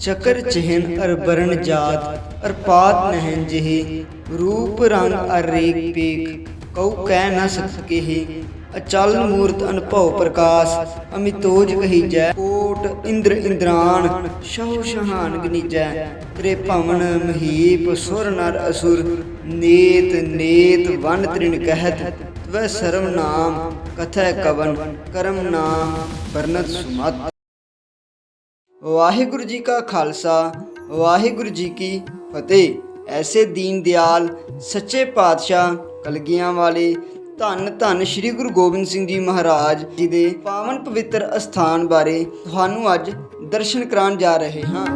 ਚਕਰ ਚਿਹਨ ਅਰ burn ਜਾਤ, ਅਰ ਪਾਤ ਨਹਿਨ ਜਿਹੇ, ਰੂਪ ਰੰਗ ਅਰ ਰੇਖ ਪੇਖ, ਕਉ ਕਹਿ ਨ ਸਕੇਹੇ ਅਚਲ ਮੂਰਤ ਅਨਭਉ ਪ੍ਰਕਾਸ਼, ਅਮਿਤੋਜ ਕਹੀਜੈ ਕੋਟ ਇੰਦਰ ਇੰਦਰਾਨ, ਸ਼ਹੁ ਸ਼ਹਾਨ ਗਨੀਜੈ ਤੇਰੇ ਭਵਨ ਮਹੀਪ, ਸੁਰ ਨਰ ਅਸੁਰ, ਨੇਤ ਨੇਤ ਵਨ ਤ੍ਰਿਣ ਕਹਿਤ, ਤਵੈ ਸਰਮ ਨਾਮ, ਕਥੈ ਕਵਨ, ਕਰਮ ਨਾਮ ਬਰਨਤ ਸੁਮਤ। ਵਾਹਿਗੁਰੂ ਜੀ ਕਾ ਖਾਲਸਾ, ਵਾਹਿਗੁਰੂ ਜੀ ਕੀ ਫਤਿਹ। ਐਸੇ ਦੀਨ ਦਿਆਲ, ਸੱਚੇ ਪਾਤਸ਼ਾਹ, ਕਲਗੀਆਂ ਵਾਲੇ ਧੰਨ ਧੰਨ ਸ੍ਰੀ ਗੁਰੂ ਗੋਬਿੰਦ ਸਿੰਘ ਜੀ ਮਹਾਰਾਜ ਜੀ ਦੇ ਪਾਵਨ ਪਵਿੱਤਰ ਅਸਥਾਨ ਬਾਰੇ ਤੁਹਾਨੂੰ ਅੱਜ ਦਰਸ਼ਨ ਕਰਾਉਣ ਜਾ ਰਹੇ ਹਾਂ।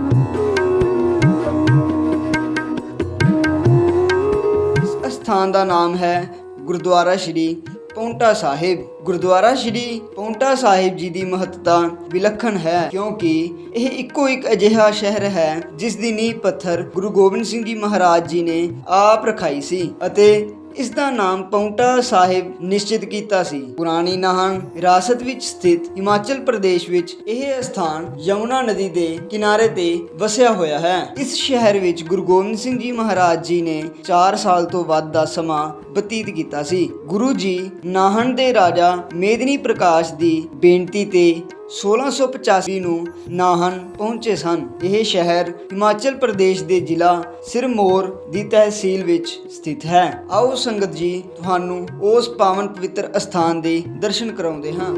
ਇਸ ਅਸਥਾਨ ਦਾ ਨਾਮ ਹੈ ਗੁਰਦੁਆਰਾ ਸ਼੍ਰੀ ਪੌਂਟਾ ਸਾਹਿਬ, ਗੁਰਦੁਆਰਾ ਸ਼੍ਰੀ ਪੌਂਟਾ ਸਾਹਿਬ ਜੀ ਦੀ ਮਹੱਤਤਾ ਵਿਲੱਖਣ ਹੈ ਕਿਉਂਕਿ ਇਹ ਇੱਕੋ ਇੱਕ ਅਜਿਹਾ ਸ਼ਹਿਰ ਹੈ ਜਿਸ ਦੀ ਨੀਂਹ ਪੱਥਰ ਗੁਰੂ ਗੋਬਿੰਦ ਸਿੰਘ ਜੀ ਮਹਾਰਾਜ ਜੀ ਨੇ ਆਪ ਰਖਾਈ ਸੀ ਅਤੇ ਇਸ ਦਾ ਨਾਮ ਪੌਂਟਾ ਸਾਹਿਬ ਨਿਸ਼ਚਿਤ ਕੀਤਾ ਸੀ। ਪੁਰਾਣੀ ਨਾਹਨ ਵਿਰਾਸਤ ਵਿੱਚ ਸਥਿਤ ਹਿਮਾਚਲ ਪ੍ਰਦੇਸ਼ ਵਿੱਚ ਇਹ ਸਥਾਨ ਯਮੁਨਾ ਨਦੀ ਦੇ ਕਿਨਾਰੇ ਤੇ ਵਸਿਆ ਹੋਇਆ ਹੈ। ਇਸ ਸ਼ਹਿਰ ਵਿੱਚ ਗੁਰੂ ਗੋਬਿੰਦ ਸਿੰਘ ਜੀ ਮਹਾਰਾਜ ਜੀ ਨੇ 4 ਸਾਲ ਤੋਂ ਵੱਧ ਦਾ ਸਮਾਂ ਬਤੀਤ ਕੀਤਾ ਸੀ। ਗੁਰੂ ਜੀ ਨਾਹਨ ਦੇ ਰਾਜਾ ਮੇਦਨੀ ਪ੍ਰਕਾਸ਼ ਦੀ ਬੇਨਤੀ ਤੇ 1685 ਨੂੰ ਨਾਹਨ ਪਹੁੰਚੇ ਸਨ। ਇਹ ਸ਼ਹਿਰ ਹਿਮਾਚਲ ਪ੍ਰਦੇਸ਼ ਦੇ ਜ਼ਿਲ੍ਹਾ ਸਿਰਮੌਰ ਦੀ ਤਹਿਸੀਲ ਵਿੱਚ ਸਥਿਤ ਹੈ। ਆਓ ਸੰਗਤ ਜੀ, ਤੁਹਾਨੂੰ ਉਸ ਪਾਵਨ ਪਵਿੱਤਰ ਅਸਥਾਨ ਦੇ ਦਰਸ਼ਨ ਕਰਾਉਂਦੇ ਹਾਂ।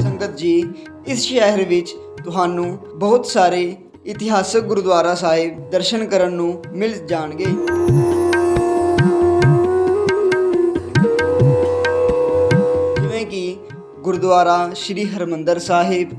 ਸੰਗਤ ਜੀ, ਇਸ ਸ਼ਹਿਰ ਵਿੱਚ ਤੁਹਾਨੂੰ ਬਹੁਤ ਸਾਰੇ ਇਤਿਹਾਸਕ ਗੁਰਦੁਆਰਾ ਸਾਹਿਬ ਦਰਸ਼ਨ ਕਰਨ ਨੂੰ ਮਿਲ ਜਾਣਗੇ। ਕਿ ਗੁਰਦੁਆਰਾ ਸ੍ਰੀ ਹਰਮੰਦਰ ਸਾਹਿਬ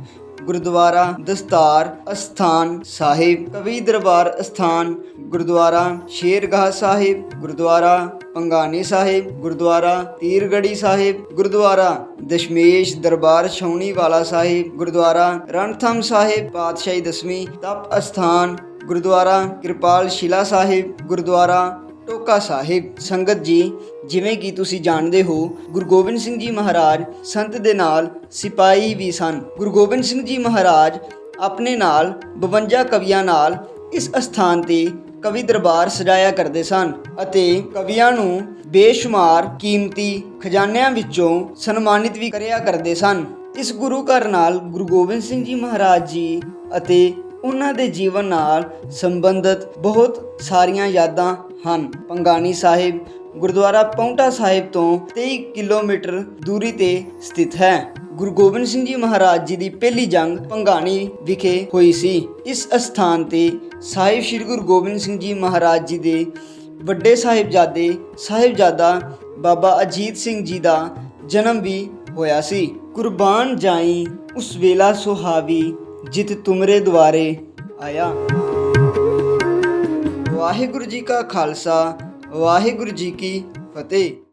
ਗੁਰਦੁਆਰਾ ਦਸਤਾਰ ਅਸਥਾਨ ਸਾਹਿਬ ਕਵੀ ਦਰਬਾਰ ਅਸਥਾਨ ਗੁਰਦੁਆਰਾ ਸ਼ੇਰਗਾਹ ਸਾਹਿਬ ਗੁਰਦੁਆਰਾ ਪੰਗਾਨੀ ਸਾਹਿਬ ਗੁਰਦੁਆਰਾ ਤੀਰਗੜੀ ਸਾਹਿਬ ਗੁਰਦੁਆਰਾ ਦਸ਼ਮੇਸ਼ ਦਰਬਾਰ ਛਾਉਣੀ ਵਾਲਾ ਸਾਹਿਬ ਗੁਰਦੁਆਰਾ ਰਣਥੰਮ ਸਾਹਿਬ ਪਾਤਸ਼ਾਹੀ ਦਸਵੀਂ ਤਪ ਅਸਥਾਨ ਗੁਰਦੁਆਰਾ ਕਿਰਪਾਲ ਸ਼ਿਲਾ ਸਾਹਿਬ ਗੁਰਦੁਆਰਾ ਟੋਕਾ ਸਾਹਿਬ, ਸੰਗਤ ਜੀ, ਜਿਵੇਂ ਕਿ ਤੁਸੀਂ ਜਾਣਦੇ ਹੋ, ਗੁਰੂ ਗੋਬਿੰਦ ਸਿੰਘ ਜੀ ਮਹਾਰਾਜ ਸੰਤ ਦੇ ਨਾਲ ਸਿਪਾਹੀ ਵੀ ਸਨ। ਗੁਰੂ ਗੋਬਿੰਦ ਸਿੰਘ ਜੀ ਮਹਾਰਾਜ ਆਪਣੇ ਨਾਲ 52 ਕਵੀਆਂ ਨਾਲ ਇਸ ਅਸਥਾਨ ਤੇ ਕਵੀ ਦਰਬਾਰ ਸਜਾਇਆ ਕਰਦੇ ਸਨ ਅਤੇ ਕਵੀਆਂ ਨੂੰ ਬੇਸ਼ੁਮਾਰ ਕੀਮਤੀ ਖਜ਼ਾਨਿਆਂ ਵਿੱਚੋਂ ਸਨਮਾਨਿਤ ਵੀ ਕਰਿਆ ਕਰਦੇ ਸਨ। ਇਸ ਗੁਰੂ ਘਰ ਨਾਲ ਗੁਰੂ ਗੋਬਿੰਦ ਸਿੰਘ ਜੀ ਮਹਾਰਾਜ ਜੀ ਅਤੇ ਉਹਨਾਂ ਦੇ ਜੀਵਨ ਨਾਲ ਸੰਬੰਧਿਤ ਬਹੁਤ ਸਾਰੀਆਂ ਯਾਦਾਂ ਹਨ। ਪੰਗਾਣੀ ਸਾਹਿਬ, ਗੁਰਦੁਆਰਾ ਪੌਂਟਾ ਸਾਹਿਬ ਤੋਂ 23 ਕਿਲੋਮੀਟਰ ਦੂਰੀ ਤੇ ਸਥਿਤ ਹੈ। ਗੁਰੂ ਗੋਬਿੰਦ ਸਿੰਘ ਜੀ ਮਹਾਰਾਜ ਜੀ ਦੀ ਪਹਿਲੀ ਜੰਗ ਪੰਗਾਣੀ ਵਿਖੇ ਹੋਈ ਸੀ। ਇਸ ਅਸਥਾਨ ਤੇ ਸਾਹਿਬ ਸ੍ਰੀ ਗੁਰੂ ਗੋਬਿੰਦ ਸਿੰਘ ਜੀ ਮਹਾਰਾਜ ਜੀ ਦੇ ਵੱਡੇ ਸਾਹਿਬਜ਼ਾਦੇ, ਸਾਹਿਬਜ਼ਾਦਾ ਬਾਬਾ ਅਜੀਤ ਸਿੰਘ ਜੀ ਦਾ ਜਨਮ ਵੀ ਹੋਇਆ ਸੀ। ਕੁਰਬਾਨ ਜਾਈ ਉਸ ਵੇਲਾ ਸੁਹਾਵੀ ਜਿਤ ਤੁਮਰੇ ਦੁਆਰੇ ਆਇਆ। ਵਾਹਿਗੁਰੂ ਜੀ ਕਾ ਖਾਲਸਾ ਵਾਹਿਗੁਰੂ ਜੀ ਕੀ ਫਤਿਹ।